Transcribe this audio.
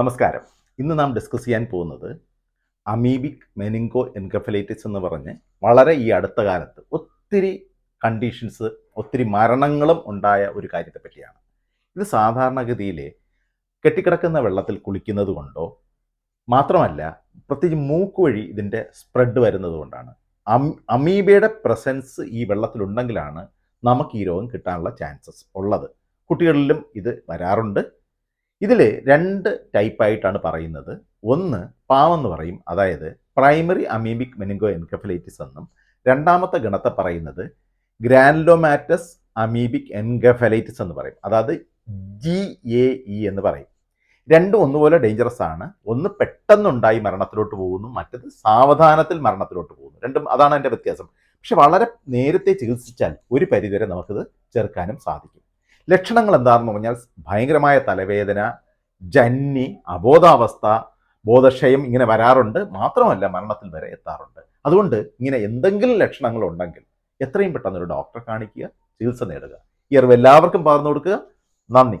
നമസ്കാരം. ഇന്ന് നാം ഡിസ്കസ് ചെയ്യാൻ പോകുന്നത് അമീബിക് മെനിങ്കോ എൻകഫലൈറ്റിസ് എന്ന് പറഞ്ഞ് വളരെ ഈ അടുത്ത കാലത്ത് ഒത്തിരി കണ്ടീഷൻസ് ഒത്തിരി മരണങ്ങളും ഉണ്ടായ ഒരു കാര്യത്തെ പറ്റിയാണ്. ഇത് സാധാരണഗതിയിൽ കെട്ടിക്കിടക്കുന്ന വെള്ളത്തിൽ കുളിക്കുന്നത് കൊണ്ടോ മാത്രമല്ല പ്രത്യേകിച്ച് മൂക്ക് വഴി ഇതിന്റെ സ്പ്രെഡ് വരുന്നത് കൊണ്ടാണ്. അമീബയുടെ പ്രസൻസ് ഈ വെള്ളത്തിലുണ്ടെങ്കിലാണ് നമുക്ക് ഈ രോഗം കിട്ടാനുള്ള ചാൻസസ് ഉള്ളത്. കുട്ടികളിലും ഇത് വരാറുണ്ട്. ഇതിൽ രണ്ട് ടൈപ്പായിട്ടാണ് പറയുന്നത്. ഒന്ന് പാവെന്ന് പറയും. അതായത് പ്രൈമറി അമീബിക് മെനിങ്കോ എൻകഫലൈറ്റിസ് എന്നും രണ്ടാമത്തെ ഗണത്തെ പറയുന്നത് ഗ്രാൻഡോമാറ്റസ് അമീബിക് എൻകഫലൈറ്റിസ് എന്ന് പറയും. അതായത് ജി എ ഇ എന്ന് പറയും. രണ്ടും ഒന്നുപോലെ ഡേഞ്ചറസ് ആണ്. ഒന്ന് പെട്ടെന്നുണ്ടായി മരണത്തിലോട്ട് പോകുന്നു. മറ്റത് സാവധാനത്തിൽ മരണത്തിലോട്ട് പോകുന്നു. രണ്ടും അതാണ് അതിന്റെ വ്യത്യാസം. പക്ഷെ വളരെ നേരത്തെ ചികിത്സിച്ചാൽ ഒരു പരിധിവരെ നമുക്കിത് ചെറുക്കാനും സാധിക്കും. ലക്ഷണങ്ങൾ എന്താണെന്ന് പറഞ്ഞാൽ ഭയങ്കരമായ തലവേദന ജന്നി അബോധാവസ്ഥ ബോധക്ഷയം ഇങ്ങനെ വരാറുണ്ട്. മാത്രമല്ല മരണത്തിൽ വരെ എത്താറുണ്ട്. അതുകൊണ്ട് ഇങ്ങനെ എന്തെങ്കിലും ലക്ഷണങ്ങൾ ഉണ്ടെങ്കിൽ എത്രയും പെട്ടെന്ന് ഒരു ഡോക്ടറെ കാണിക്കുക ചികിത്സ നേടുക. ഈ അറിവ് എല്ലാവർക്കും പകർന്നു കൊടുക്കുക. നന്ദി.